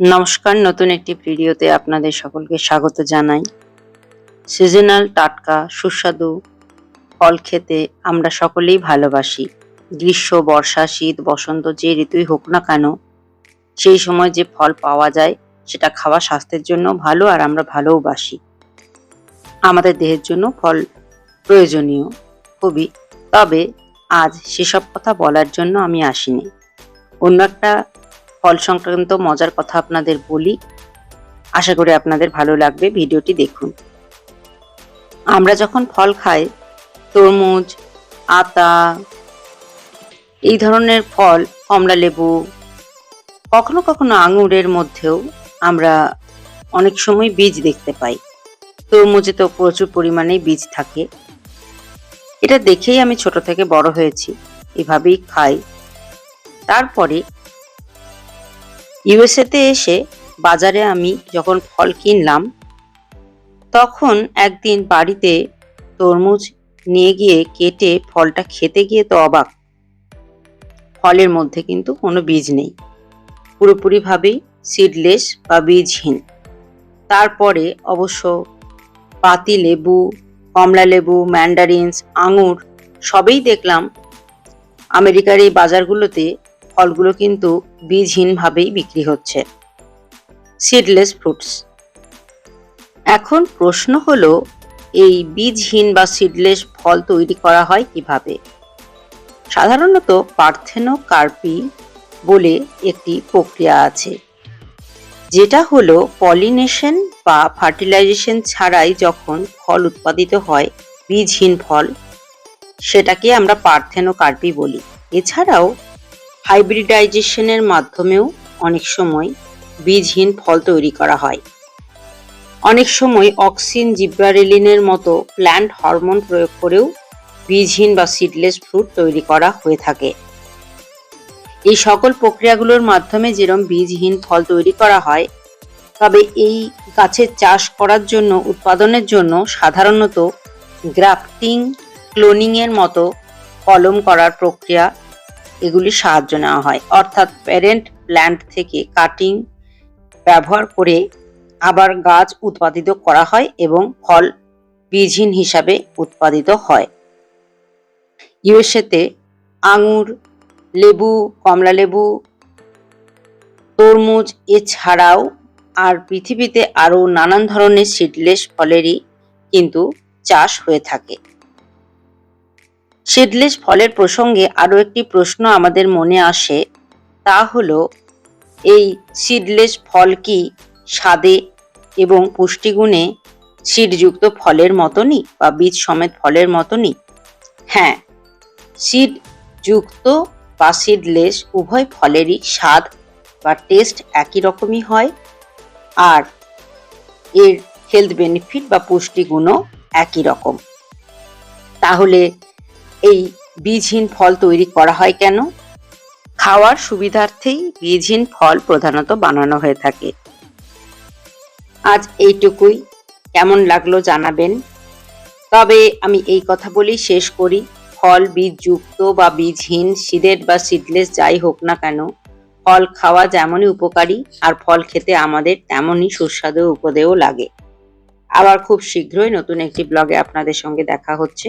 নমস্কার, নতুন একটি ভিডিওতে আপনাদের সকলকে স্বাগত জানাই। সিজনাল টাটকা, সুস্বাদু ফল খেতে আমরা সকলেই ভালোবাসি। গ্রীষ্ম, বর্ষা, শীত, বসন্ত, যে ঋতুই হোক না কেন, সেই সময় যে ফল পাওয়া যায়, সেটা খাওয়া স্বাস্থ্যের জন্য ভালো আর আমরা ভালোও বাসি। আমাদের দেহের জন্য ফল প্রয়োজনীয়, খুবই। তবে আজ সেসব কথা বলার জন্য আমি আসিনি। অন্য একটা ফল সংক্রান্ত মজার কথা আপনাদের বলি। আশা করি আপনাদের ভালো লাগবে ভিডিওটি দেখুন। আমরা যখন ফল খাই, তরমুজ, আতা, এই ধরনের ফল, কমলা লেবু, কখনো কখনো আঙুরের মধ্যেও আমরা অনেক সময় বীজ দেখতে পাই। তরমুজে তো প্রচুর পরিমাণে বীজ থাকে। এটা দেখেই আমি ছোট থেকে বড় হয়েছি, এভাবেই খাই। তারপরে ইউএসএতে এসে বাজারে আমি যখন ফল কিনলাম, তখন একদিন বাড়িতে তরমুজ নিয়ে গিয়ে কেটে ফলটা খেতে গিয়ে তো অবাক। ফলের মধ্যে কিন্তু কোনো বীজ নেই। পুরোপুরিভাবেই সিডলেস বা বীজহীন। তারপরে অবশ্য পাতি, লেবু, কমলা লেবু ম্যান্ডারিনস আঙুর সবেই দেখলাম। আমেরিকার এই বাজারগুলোতে ফলগুলো কিন্তু বীজহীনভাবেই বিক্রি হচ্ছে। সিডলেস ফ্রুটস এখন প্রশ্ন হলো, এই বীজহীন বা সিডলেস ফল তৈরি করা হয় কীভাবে? সাধারণত পার্থেনো কার্পি বলে একটি প্রক্রিয়া আছে, যেটা হলো পলিনেশন বা ফার্টিলাইজেশন ছাড়াই যখন ফল উৎপাদিত হয় বীজহীন ফল, সেটাকে আমরা পার্থেনো কার্পি বলি। এছাড়াও হাইব্রিডাইজেশনের মাধ্যমেও অনেক সময় বীজহীন ফল তৈরি করা হয়। অনেক সময় অক্সিন জিব্রারেলিনের মতো প্ল্যান্ট হরমোন প্রয়োগ করেও বীজহীন বা সিডলেস ফ্রুট তৈরি করা হয়ে থাকে। এই সকল প্রক্রিয়াগুলোর মাধ্যমে যেরম বীজহীন ফল তৈরি করা হয়, তবে এই গাছের চাষ করার জন্য, উৎপাদনের জন্য সাধারণত গ্রাফটিং ক্লোনিংয়ের মতো কলম করার প্রক্রিয়া এগুলির সাহায্য নেওয়া হয়। অর্থাৎ প্যারেন্ট প্ল্যান্ট থেকে কাটিং ব্যবহার করে আবার গাছ উৎপাদিত করা হয় এবং ফল বীজহীন হিসাবে উৎপাদিত হয়। ইউএসএতে আঙুর, লেবু, কমলা লেবু, তরমুজ এছাড়াও আর পৃথিবীতে আরও নানান ধরনের সিডলেস ফলেরই কিন্তু চাষ হয়ে থাকে। সিডলেস ফলের প্রসঙ্গে আরও একটি প্রশ্ন আমাদের মনে আসে, তা হলো, এই সিডলেস ফল কি স্বাদে এবং পুষ্টিগুণে সিডযুক্ত ফলের মতনই বা বীজ সমেত ফলের মতনই? হ্যাঁ সিডযুক্ত বা সিডলেস উভয় ফলেরই স্বাদ বা টেস্ট একই রকমই হয় আর এর হেলথ বেনিফিট বা পুষ্টিগুণও একই রকম। তাহলে এই বীজহীন ফল তৈরি করা হয় কেন? খাওয়ার সুবিধার্থেই বীজহীন ফল প্রধানত বানানো হয়ে থাকে। আজ এইটুকুই। কেমন লাগল জানাবেন। তবে আমি এই কথা বলেই শেষ করি। ফল বীজযুক্ত বা বীজহীন, সিডেড বা সিডলেস যাই হোক না কেন, ফল খাওয়া যেমনই উপকারী আর ফল খেতে আমাদের তেমনই সুস্বাদু উপদেয় লাগে। আবার খুব শীঘ্রই নতুন একটি ব্লগে আপনাদের সঙ্গে দেখা হচ্ছে।